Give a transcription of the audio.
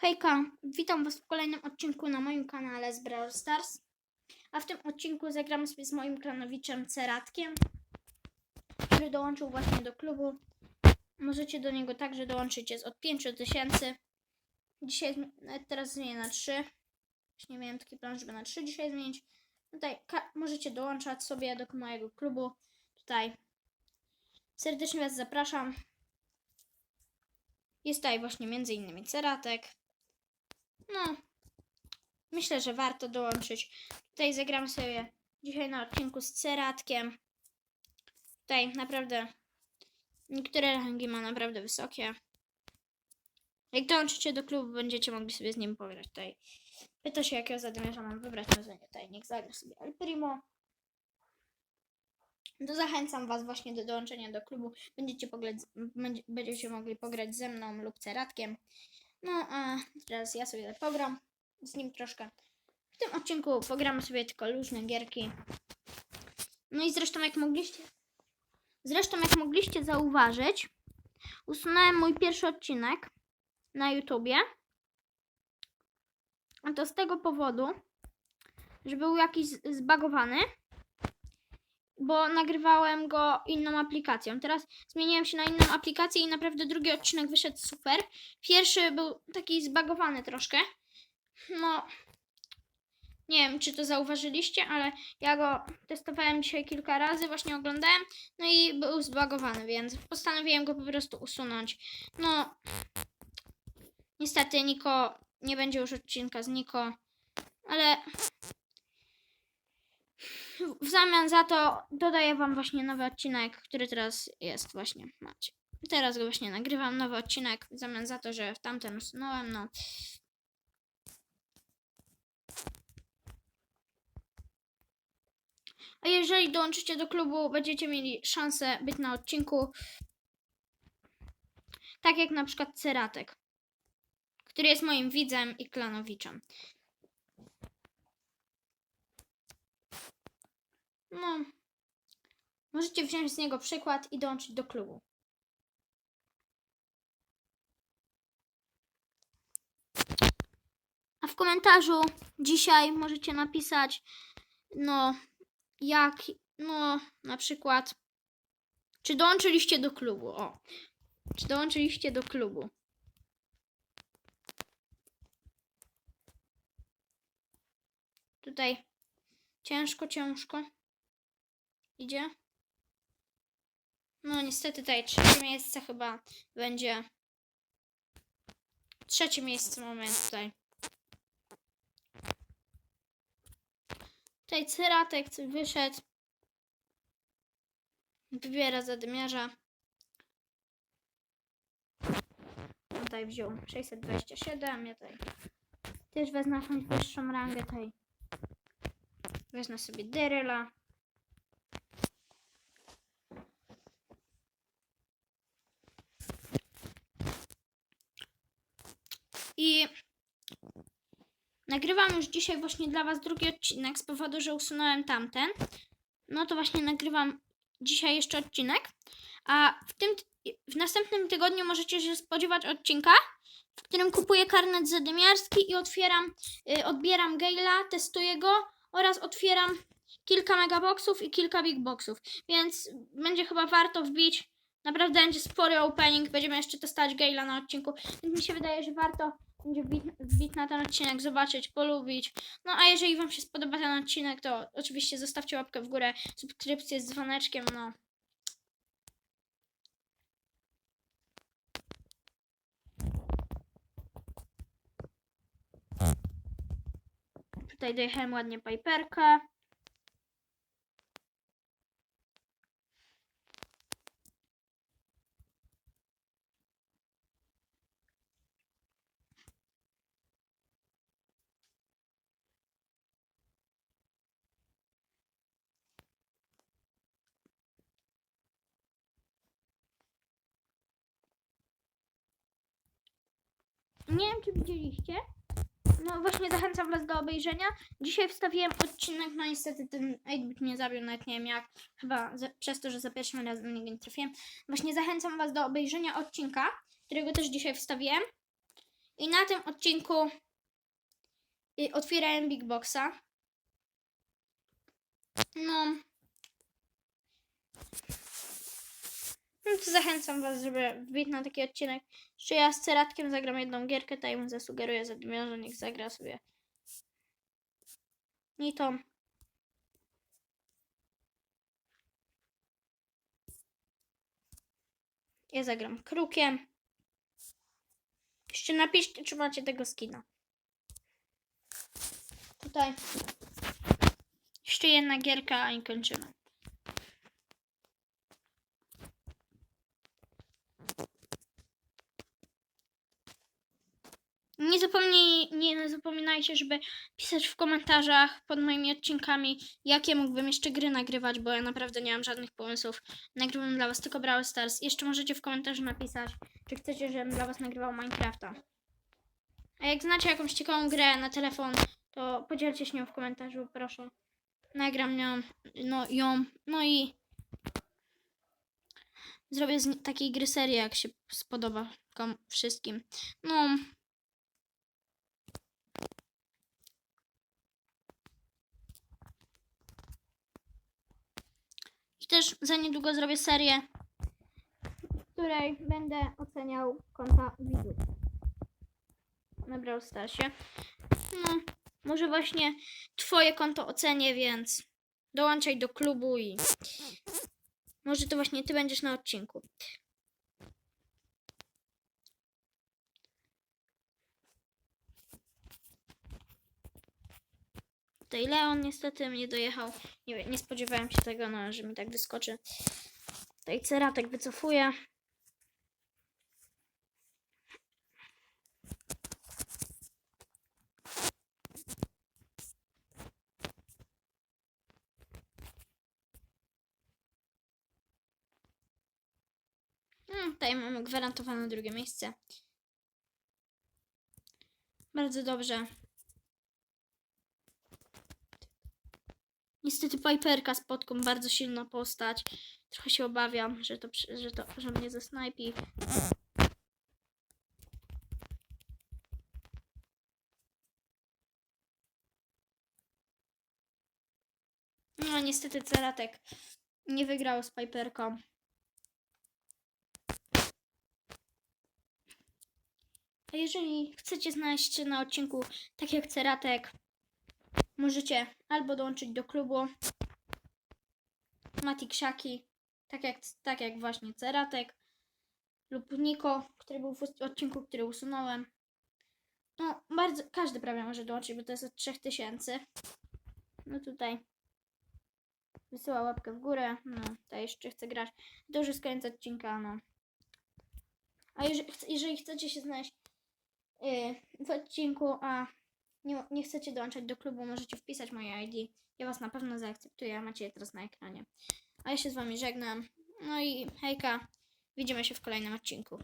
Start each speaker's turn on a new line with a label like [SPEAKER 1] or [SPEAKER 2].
[SPEAKER 1] Hejka, witam Was w kolejnym odcinku na moim kanale z Brawl Stars. A w tym odcinku zagramy sobie z moim klanowiczem Ceratkiem, który dołączył właśnie do klubu. Możecie do niego także dołączyć, jest od 5000. Dzisiaj, nawet teraz zmienię na 3. Nie miałem taki plan, żeby na 3 dzisiaj zmienić. Tutaj ka- możecie dołączać sobie do mojego klubu. Tutaj serdecznie Was zapraszam. Jest tutaj właśnie między innymi Ceratek. Myślę, że warto dołączyć. Tutaj zagramy sobie dzisiaj na odcinku z Ceratkiem. Tutaj naprawdę niektóre rangi ma naprawdę wysokie. Jak dołączycie do klubu, będziecie mogli sobie z nim pograć. Tutaj pyta się, jakiego zadymiarza mam wybrać. No nie, tutaj niech zagra sobie El Primo. To zachęcam Was właśnie do dołączenia do klubu. Będziecie, będziecie mogli pograć ze mną lub Ceratkiem. No a teraz ja sobie pogram z nim troszkę. W tym odcinku pogramy sobie tylko luźne gierki. No i zresztą jak mogliście zresztą jak mogliście zauważyć, usunąłem mój pierwszy odcinek na YouTubie. A to z tego powodu, że był jakiś zbagowany, bo nagrywałem go inną aplikacją. Teraz zmieniłem się na inną aplikację i naprawdę drugi odcinek wyszedł super. Pierwszy był taki zbagowany troszkę. No, nie wiem, czy to zauważyliście, ale ja go testowałem dzisiaj kilka razy, właśnie oglądałem, no i był zbagowany, więc postanowiłem go po prostu usunąć. No, niestety Niko, nie będzie już odcinka z Niko, ale w zamian za to dodaję wam właśnie nowy odcinek, który teraz jest właśnie, macie. Teraz go właśnie nagrywam, nowy odcinek, w zamian za to, że w tamten usunąłem, no. A jeżeli dołączycie do klubu, będziecie mieli szansę być na odcinku. Tak jak na przykład Ceratek, który jest moim widzem i klanowiczem. No, możecie wziąć z niego przykład i dołączyć do klubu. A w komentarzu dzisiaj możecie napisać, no, jak, no, na przykład, czy dołączyliście do klubu? O, czy dołączyliście do klubu? Tutaj ciężko, ciężko. Idzie? No niestety tutaj trzecie miejsce chyba będzie. Trzecie miejsce mamy tutaj. Tutaj Cyratek wyszedł. Wybiera zadymiarza. Tutaj wziął 627. Ja tutaj też wezmę jakąś wyższą rangę. Tutaj wezmę sobie Deryla. I nagrywam już dzisiaj właśnie dla Was drugi odcinek z powodu, że usunąłem tamten. No to właśnie nagrywam dzisiaj jeszcze odcinek. A w tym w następnym tygodniu możecie się spodziewać odcinka, w którym kupuję karnet zadymiarski i otwieram, y, odbieram Gale'a, testuję go oraz otwieram kilka megaboxów i kilka big boxów. Więc będzie chyba warto wbić. Naprawdę będzie spory opening. Będziemy jeszcze testować Gale'a na odcinku. Więc mi się wydaje, że warto będzie wbić na ten odcinek, zobaczyć, polubić. No a jeżeli Wam się spodoba ten odcinek, to oczywiście zostawcie łapkę w górę, subskrypcję z dzwoneczkiem, no. Tutaj dojechałem ładnie Piperkę. Nie wiem, czy widzieliście. No właśnie zachęcam Was do obejrzenia. Dzisiaj wstawiłem odcinek, no niestety ten 8-bit mnie zabił, nawet nie wiem jak. Chyba za, przez to, że za pierwszym razem na niego nie trafiłem. Właśnie zachęcam Was do obejrzenia odcinka, którego też dzisiaj wstawiłem. I na tym odcinku y, otwierałem Big Boxa. No. To zachęcam Was, żeby wbić na taki odcinek. Jeszcze ja z Ceratkiem zagram jedną gierkę, ja mu zasugeruję za że niech zagra sobie. I to. Ja zagram krukiem. Jeszcze napiszcie, czy macie tego skina. Tutaj. Jeszcze jedna gierka i kończymy. Nie, zapomnij, zapominajcie, żeby pisać w komentarzach pod moimi odcinkami, jakie mógłbym jeszcze gry nagrywać, bo ja naprawdę nie mam żadnych pomysłów. Nagrywam dla Was tylko Brawl Stars. Jeszcze możecie w komentarzu napisać, czy chcecie, żebym dla Was nagrywał Minecrafta. A jak znacie jakąś ciekawą grę na telefon, to podzielcie się nią w komentarzu, proszę. Nagram nią, no, ją, no i zrobię z takiej gry serię, jak się spodoba wszystkim. No, też za niedługo zrobię serię, w której będę oceniał konta widzów na Brawl Starsie. No, może właśnie twoje konto ocenię, więc dołączaj do klubu i może to właśnie ty będziesz na odcinku. Tutaj Leon niestety mnie dojechał. Nie, nie spodziewałem się tego, no, że mi tak wyskoczy. Tutaj Ceratek wycofuje. Hmm, tutaj mamy gwarantowane drugie miejsce. Bardzo dobrze. Niestety Piperka z podką bardzo silna postać. Trochę się obawiam, że to, że to że mnie zasnajpi. No niestety Ceratek nie wygrał z Piperką. A jeżeli chcecie znaleźć się na odcinku tak jak Ceratek, możecie albo dołączyć do klubu Mati Krzaki, tak jak, tak jak właśnie Ceratek, lub Niko, który był w odcinku, który usunąłem. No, bardzo, każdy prawie może dołączyć, bo to jest od 3000. No tutaj wysyła łapkę w górę, no, tutaj jeszcze chce grać. To już odcinka, no. A jeżeli, jeżeli chcecie się znaleźć yy, w odcinku, a nie, nie chcecie dołączać do klubu, możecie wpisać moje ID. Ja was na pewno zaakceptuję, macie je teraz na ekranie. A ja się z wami żegnam. No i hejka, widzimy się w kolejnym odcinku.